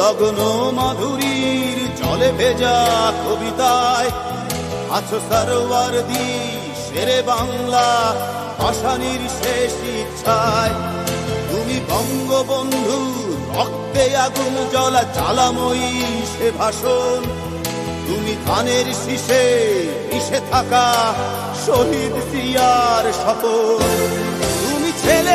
গগন মাধুরীর জলে ভেজা কবিতায়। আছো সারোয়ার দি শেরে বাংলা ভাষানির শেষ ইচ্ছায়। তুমি বঙ্গবন্ধু, রক্তে আগুন জ্বলা, জ্বালাময়ী সে ভাষণ। তুমি ধানের শীষে মিশে থাকা শহীদ সিয়ার শপথ। তুমি ছেলে